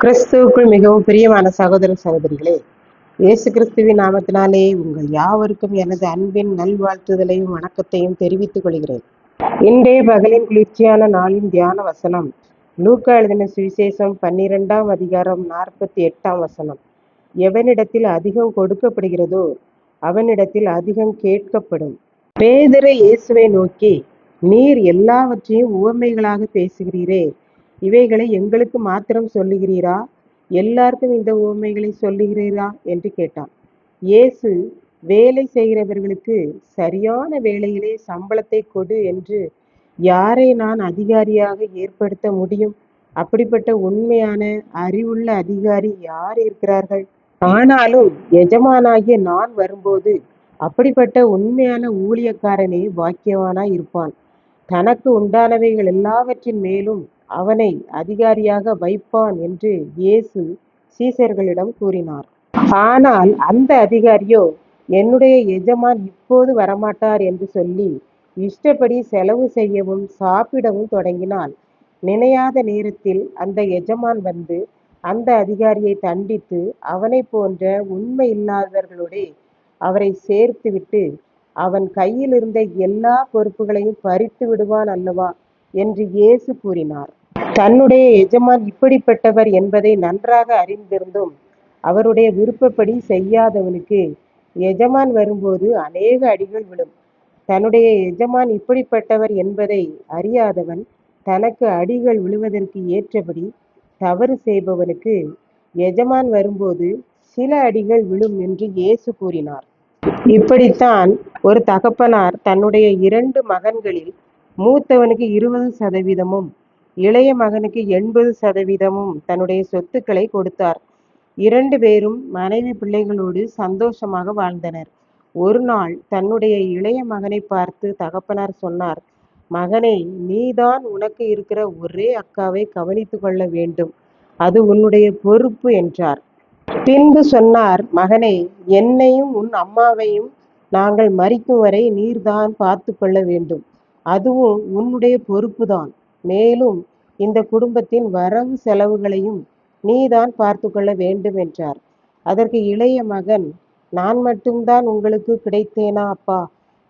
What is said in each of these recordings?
கிறிஸ்துவுக்குள் மிகவும் பிரியமான சகோதர சகோதரிகளே இயேசு கிறிஸ்துவின் நாமத்தினாலே உங்கள் யாவருக்கும் எனது அன்பின் நல்வாழ்த்துதலையும் வணக்கத்தையும் தெரிவித்துக் கொள்கிறேன். இன்றைய பகலின் குளிர்ச்சியான நாளின் தியான வசனம் லூக்கா எழுதின சுவிசேஷம் பன்னிரெண்டாம் அதிகாரம் நாற்பத்தி எட்டாம் வசனம். எவனிடத்தில் அதிகம் கொடுக்கப்படுகிறதோ அவனிடத்தில் அதிகம் கேட்கப்படும். பேதரை இயேசுவை நோக்கி நீர் எல்லாவற்றையும் உவமைகளாக பேசுகிறீரே இவைகளை எங்களுக்கு மாத்திரம் சொல்லுகிறீரா? எல்லாருக்கும் இந்த உவமைகளை சொல்லுகிறீரா? என்று கேட்டான். இயேசு வேலை செய்கிறவர்களுக்கு சரியான வேலையிலே சம்பளத்தை கொடு என்று யாரை நான் அதிகாரியாக ஏற்படுத்த முடியும்? அப்படிப்பட்ட உண்மையான அறிவுள்ள அதிகாரி யார் இருக்கிறார்கள்? ஆனாலும் எஜமானாகிய நான் வரும்போது அப்படிப்பட்ட உண்மையான ஊழியக்காரனே பாக்கியவானாய் இருப்பான். தனக்கு உண்டானவைகள் எல்லாவற்றின் மேலும் அவனை அதிகாரியாக வைப்பான் என்று இயேசு சீசர்களிடம் கூறினார். ஆனால் அந்த அதிகாரியோ என்னுடைய எஜமான் இப்போது வரமாட்டார் என்று சொல்லி இஷ்டப்படி செலவு செய்யவும் சாப்பிடவும் தொடங்கினான் நினையாத நேரத்தில் அந்த எஜமான் வந்து அந்த அதிகாரியை தண்டித்து அவனை போன்ற உண்மை இல்லாதவர்களோடே அவரை சேர்த்துவிட்டு அவன் கையில் இருந்த எல்லா பொறுப்புகளையும் பறித்து விடுவான் அல்லவா? என்று இயேசு கூறினார். தன்னுடைய எஜமான் இப்படிப்பட்டவர் என்பதை நன்றாக அறிந்திருந்தும் அவருடைய விருப்பப்படி செய்யாதவனுக்கு எஜமான் வரும்போது அநேக அடிகள் விழும். தன்னுடைய எஜமான் இப்படிப்பட்டவர் என்பதை அறியாதவன் தனக்கு அடிகள் விழுவதற்கு ஏற்றபடி தவறு செய்பவனுக்கு எஜமான் வரும்போது சில அடிகள் விழும் என்று இயேசு கூறினார். இப்படித்தான் ஒரு தகப்பனார் தன்னுடைய இரண்டு மகன்களில் மூத்தவனுக்கு இருபது சதவீதமும் இளைய மகனுக்கு எண்பது சதவீதமும் தன்னுடைய சொத்துக்களை கொடுத்தார். இரண்டு பேரும் மனைவி பிள்ளைகளோடு சந்தோஷமாக வாழ்ந்தனர். ஒரு நாள் தன்னுடைய இளைய மகனை பார்த்து தகப்பனார் சொன்னார் மகனே நீதான் உனக்கு இருக்கிற ஒரே அக்காவை கவனித்து கொள்ள வேண்டும். அது உன்னுடைய பொறுப்பு என்றார். பின்பு சொன்னார் மகனே என்னையும் உன் அம்மாவையும் நாங்கள் மறிக்கும் வரை நீர்தான் பார்த்து கொள்ள வேண்டும். அதுவும் உன்னுடைய பொறுப்புதான். மேலும் இந்த குடும்பத்தின் வரவு செலவுகளையும் நீதான் பார்த்து கொள்ள வேண்டும் என்றார். அதற்கு இளைய மகன் நான் மட்டும்தான் உங்களுக்கு கிடைத்தேனா அப்பா?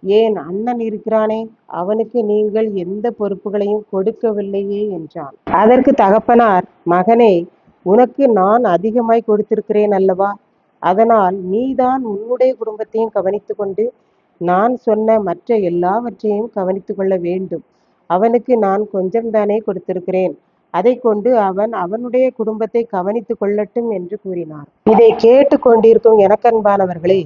ஏன் அண்ணன் இருக்கிறானே? அவனுக்கு நீங்கள் எந்த பொறுப்புகளையும் கொடுக்கவில்லையே என்றான். அதற்கு தகப்பனார் மகனே உனக்கு நான் அதிகமாய் கொடுத்திருக்கிறேன் அல்லவா? அதனால் நீதான் உன்னுடைய குடும்பத்தையும் கவனித்து கொண்டு நான் சொன்ன மற்ற எல்லாவற்றையும் கவனித்து கொள்ள வேண்டும். அவனுக்கு நான் கொஞ்சம்தானே கொடுத்திருக்கிறேன். அதை கொண்டு அவன் அவனுடைய குடும்பத்தை கவனித்து கொள்ளட்டும் என்று கூறினார். இதை கேட்டு கொண்டிருக்கும் எனக்கன்பானவர்களே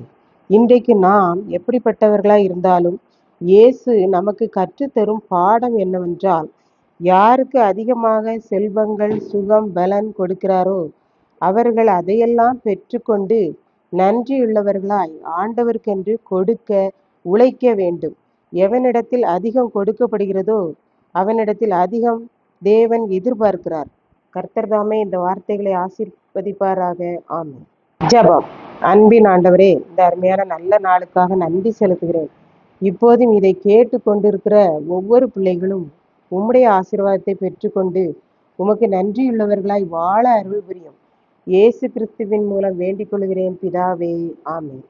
இன்றைக்கு நாம் எப்படிப்பட்டவர்களாய் இருந்தாலும் இயேசு நமக்கு கற்றுத்தரும் பாடம் என்னவென்றால் யாருக்கு அதிகமாக செல்வங்கள் சுகம் பலன் கொடுக்கிறாரோ அவர்கள் அதையெல்லாம் பெற்றுக்கொண்டு நன்றியுள்ளவர்களாய் ஆண்டவருக்கென்று கொடுக்க உழைக்க வேண்டும். எவனிடத்தில் அதிகம் கொடுக்கப்படுகிறதோ அவனிடத்தில் அதிகம் தேவன் எதிர்பார்க்கிறார். கர்த்தர்தாமே இந்த வார்த்தைகளை ஆசீர்வதிப்பாராக. ஆமாம் ஜபம். அன்பின் ஆண்டவரே இந்த அருமையான நல்ல நாளுக்காக நன்றி செலுத்துகிறேன். இப்போதும் இதை கேட்டு கொண்டிருக்கிற ஒவ்வொரு பிள்ளைகளும் உம்முடைய ஆசீர்வாதத்தை பெற்றுக்கொண்டு உமக்கு நன்றியுள்ளவர்களாய் வாழ அருள் புரியும் இயேசு கிறிஸ்துவின் மூலம் வேண்டிக் கொள்கிறேன் பிதாவே. ஆமீன்.